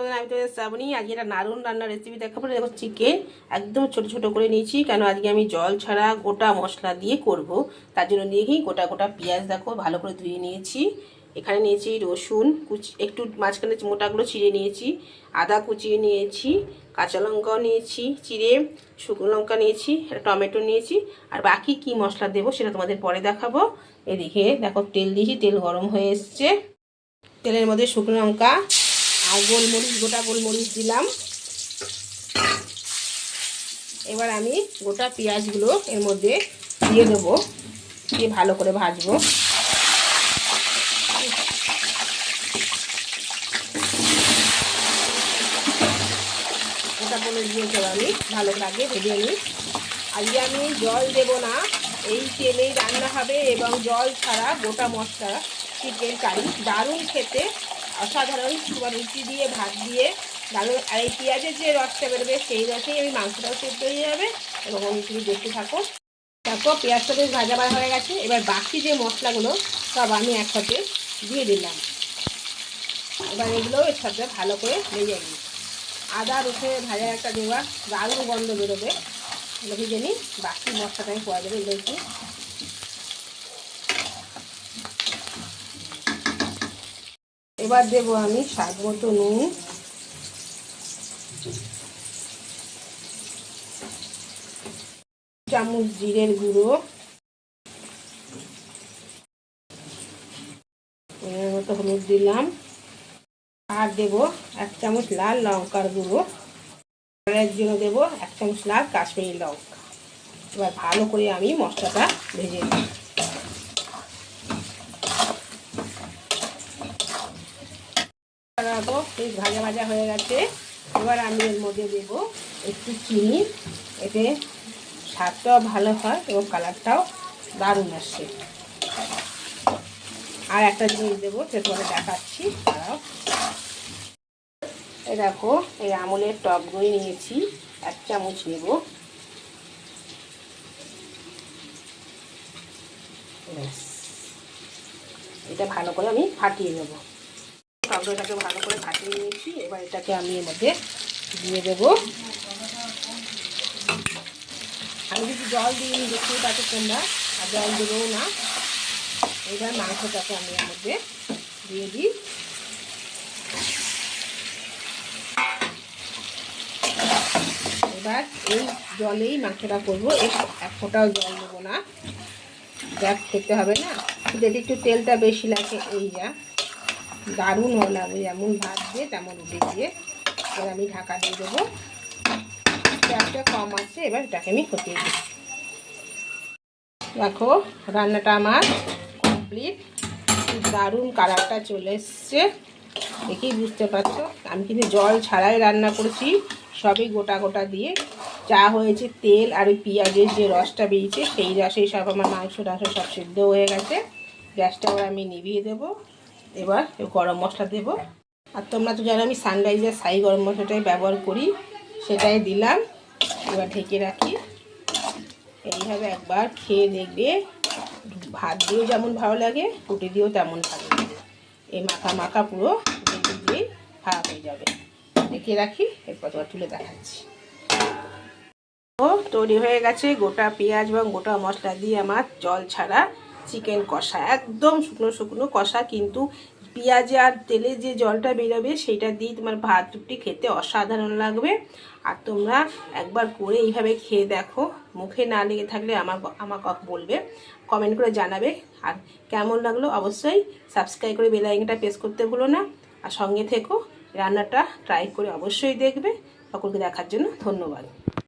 আমি তো শ্রাবণী আজকে একটা নাড়ুন রান্নার রেসিপি দেখাবো। দেখো চিকেন একদম ছোট ছোট করে নিয়েছি। কেন আজকে আমি জল ছাড়া গোটা মশলা দিয়ে করব? তার জন্য নিয়েছি গোটা গোটা পেঁয়াজ দেখো ভালো করে ধুয়ে নিয়েছি। এখানে নিয়েছি রসুন, কুচি একটু মাঝখানে মোটাগুলো চিড়ে নিয়েছি। আদা কুচিয়ে নিয়েছি, কাঁচা লঙ্কাও নিয়েছি, চিড়ে, শুকনো লঙ্কা নিয়েছি, একটা টমেটো নিয়েছি। আর বাকি কি মশলা দেবো সেটা তোমাদের পরে দেখাবো। এদিকে দেখো তেল দিয়েছি, তেল গরম হয়ে এসছে। তেলের মধ্যে শুকনো লঙ্কা আর গোলমরিচ, গোটা গোলমরিচ দিলাম। এবার আমি গোটা পেঁয়াজগুলো এর মধ্যে দিয়ে দেবো, দিয়ে ভালো করে ভাজবো। গোটা পনেরো দিয়ে আমি ভালো করে আগে ভেজে নিই। আজকে আমি জল দেব না, এই তেলেই রান্না হবে এবং জল ছাড়া গোটা মশলা, চিকেন কারি দারুণ খেতে। অসাধারণ তোমার রুটি দিয়ে, ভাত দিয়ে, দারুণ। আর এই পেঁয়াজের যে রসটা বেরোবে, সেই রসেই আমি মাংসটাও সেদ্ধ হয়ে যাবে এবং আমি তুমি দেখতে থাকো। তারপর পেঁয়াজটা বেশ ভাজা ভাজা হয়ে গেছে। এবার বাকি যে মশলাগুলো, সব আমি একসাথে দিয়ে দিলাম। এবার এগুলো এর সাথে ভালো করে ভেজে নিই। আদা, রসুন, ভাজা একটা দেওয়া দারুণ গন্ধ বেরোবে। এগুলো ভেজে নিই। বাকি মশলাটা আমি পরে দেবো, এগুলো এবার দেবো আমি স্বাদ মতো নুন। চামচ জিরের গুঁড়ো। মতো হলুদ দিলাম। আর দেব এক চামচ লাল লঙ্কার গুঁড়ো। এর জন্য দেবো এক চামচ লাল কাশ্মীরি লঙ্কা। এবার ভালো করে আমি মশলাটা ভেজে নিই রাখব বেশ ভাজা ভাজা হয়ে গেছে। এবার আমি এর মধ্যে দেবো একটু চিনি। এতে স্বাদটাও ভালো হয় এবং কালারটাও দারুণ আসে। আর একটা জিনিস দেবো, সে পরে দেখাচ্ছি তারাও এই দেখো, এই আমলের টক দই নিয়েছি, এক চামচ নেব। এটা ভালো করে আমি ফাটিয়ে নেব। টক দইটাকে ভালো করে ফাটিয়ে নিয়েছি এবার এটাকে আমি এর মধ্যে দিয়ে দেবো। আমি যদি জল দিই দেখতেই পাচ্ছি তোমরা, আর জল দেবেও না। এবার মাংসটাকে আমি এর মধ্যে দিয়ে দিই। এবার এই জলেই মাংসটা করব। এক ফোটাও জল দেবো না। যা খেতে হবে না। যদি একটু তেলটা বেশি লাগে, এই যা। দারুণ লাগবে যেমন ভাত দিয়ে, তেমন উঠে দিয়ে। এবার আমি ঢাকা দিয়ে দেবো। গ্যাসটা কম আছে, এবার এটাকে আমি ফুটিয়ে দিই। দেখো, রান্নাটা আমার কমপ্লিট দারুণ কালারটা চলে এসছে। দেখেই বুঝতে পারছ। আমি কিন্তু জল ছাড়াই রান্না করেছি, সবই গোটা গোটা দিয়ে। যা হয়েছে তেল আর ওই পেঁয়াজের যে রসটা বেরিয়েছে, সেই রসেই সব আমার মাংস টাংস সব সিদ্ধ হয়ে গেছে। গ্যাসটা এবার আমি নিভিয়ে দেবো। এবার গরম মশলা দেবো। আর তোমরা তো জানো আমি সানরাইজার সাই গরম মশলাটাই ব্যবহার করি, সেটাই দিলাম। এবার ঢেকে রাখি। এইভাবে একবার খেয়ে দেখবে, ভাত দিয়েও যেমন ভালো লাগে, রুটি দিয়েও তেমন ভালো লাগে। এই মাখা মাখা পুরো রুটি দিয়েই খাওয়া হয়ে যাবে। ঢেকে রাখি, এরপর তোমার তুলে দেখাচ্ছি। ও, তৈরি হয়ে গেছে গোটা পেঁয়াজ এবং গোটা মশলা দিয়ে আমার জল ছাড়া চিকেন কষা, একদম শুকনো শুকনো কষা, কিন্তু পেঁয়াজে আর তেলে যে জলটা বেরোবে সেটা দিয়ে তোমার ভাত রুটি খেতে অসাধারণ লাগবে। আর তোমরা একবার করে এইভাবে খেয়ে দেখো, মুখে না লেগে থাকলে আমার আমার বলবে কমেন্ট করে জানাবে। আর কেমন লাগল অবশ্যই সাবস্ক্রাইব করে বেলাইনটা প্রেস করতে ভুলো না। আর সঙ্গে থেকো, রান্নাটা ট্রাই করে অবশ্যই দেখবে। সকলকে দেখার জন্য ধন্যবাদ।